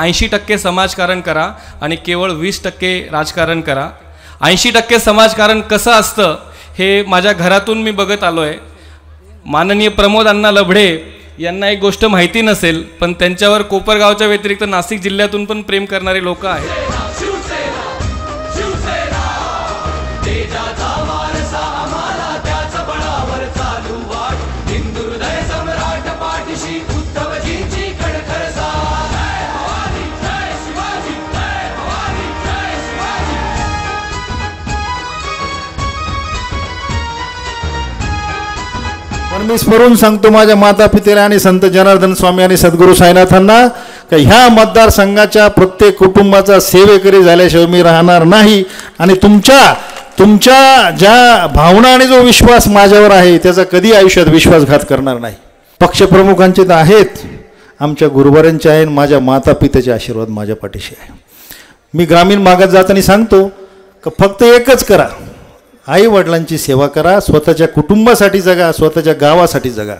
ऐंशी टक्के समाजकारण करा आणि केवळ वीस टक्के राजकारण करा. ऐंशी टक्के समाजकारण कसं असतं हे माझ्या घरातून मी बघत आलो आहे माननीय प्रमोद अण्णा लभडे यांना एक गोष्ट माहिती नसेल पण त्यांच्यावर कोपरगावच्या व्यतिरिक्त नाशिक जिल्ह्यातून पण प्रेम करणारे लोक आहेत. पण मी स्मरून सांगतो माझ्या माता पितेला आणि संत जनार्दन स्वामी आणि सद्गुरू साईनाथांना का ह्या मतदारसंघाच्या प्रत्येक कुटुंबाचा सेवेकरी झाल्याशिवाय मी राहणार नाही. आणि तुमच्या तुमच्या ज्या भावना आणि जो विश्वास माझ्यावर आहे त्याचा कधी आयुष्यात विश्वासघात करणार नाही. पक्षप्रमुखांचे तर आहेत. आमच्या गुरुवारांचे आहे आणि माझ्या माता पित्याचे आशीर्वाद माझ्या पाठीशी आहे. मी ग्रामीण भागात जाताना सांगतो का फक्त एकच करा. आई वडिलांची सेवा करा स्वतःच्या कुटुंबासाठी जगा स्वतःच्या गावासाठी जगा.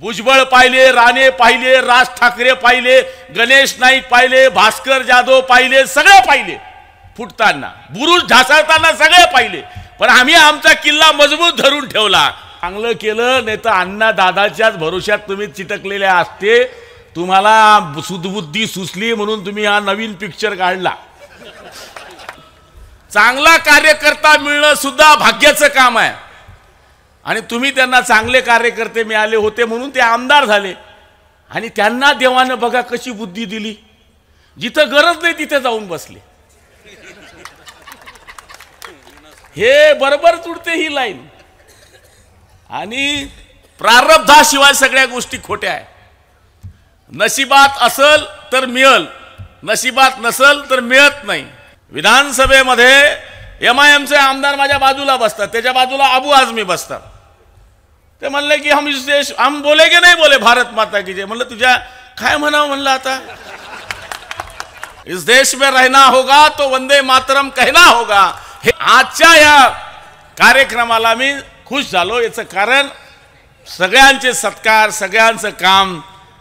भुजबळ पाहिले राणे पाहिले राज ठाकरे पाहिले गणेश नाईक पाहिले भास्कर जाधव पाहिले सगळे पाहिले. फुटताना बुरुज ढासळताना सगळे पाहिले. पण आम्ही आमचा किल्ला मजबूत धरून ठेवला. चांगलं केलं नाही तर अण्णा दादाच्याच भरोश्यात तुम्ही चिटकलेले असते. तुम्हाला सुदबुद्धी सुचली म्हणून तुम्ही हा नवीन पिक्चर काढला. चांगला कार्यकर्ता मिळणं सुद्धा भाग्याचं काम आहे. आणि तुम्ही त्यांना चांगले कार्यकर्ते मिळाले होते म्हणून ते आमदार झाले. आणि त्यांना देवानं बघा कशी बुद्धी दिली. जिथं गरज नाही तिथे जाऊन बसले. हे बरोबर तुडते ही लाईन. आणि प्रारब्धाशिवाय सगळ्या गोष्टी खोट्या आहे नशिबात असल तर मिळल. नशिबात नसल तर मिळत नाही. विधानसभेमध्ये एम आय एमचे आमदार माझ्या बाजूला बसतात. त्याच्या बाजूला अबू आझमी बसतात. ते म्हणले की, हम इस देश हम बोले की नाही बोले भारत माता की जय? म्हणलं, तुझ्या काय म्हणावं म्हणलं आता? इस देश में रहना होगा तो वंदे मातरम कहना होगा. हे आजच्या या कार्यक्रमाला मी खुश झालो. याचं कारण सगळ्यांचे सत्कार, सगळ्यांचं काम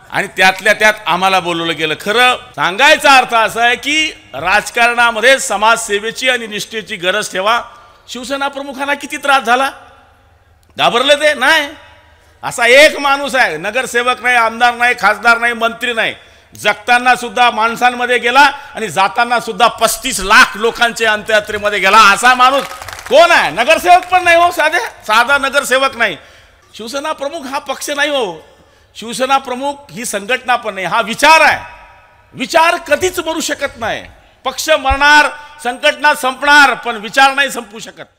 आणि त्यातल्या त्यात आम्हाला बोलवलं गेलं. खरं सांगायचा अर्थ असा आहे की राजकारणामध्ये समाजसेवेची आणि निष्ठेची गरज ठेवा. शिवसेना प्रमुखांना किती त्रास झाला? घाबरले ते? नाही. असा एक माणूस आहे. नगरसेवक नाही आमदार नाही खासदार नाही मंत्री नाही. जगताना सुद्धा माणसांमध्ये गेला आणि जाताना सुद्धा पस्तीस लाख लोकांच्या अंत्ययात्रेमध्ये गेला. असा माणूस कोण आहे? नगरसेवक पण नाही हो साधे. साधा नगरसेवक नाही. शिवसेना प्रमुख हा पक्ष नाही हो. शिवसेना प्रमुख ही संघटना पण नाही हा विचार आहे. विचार कधीच मरू शकत नाही. पक्ष मरणार संघटना संपणार पण विचार नाही संपू शकत.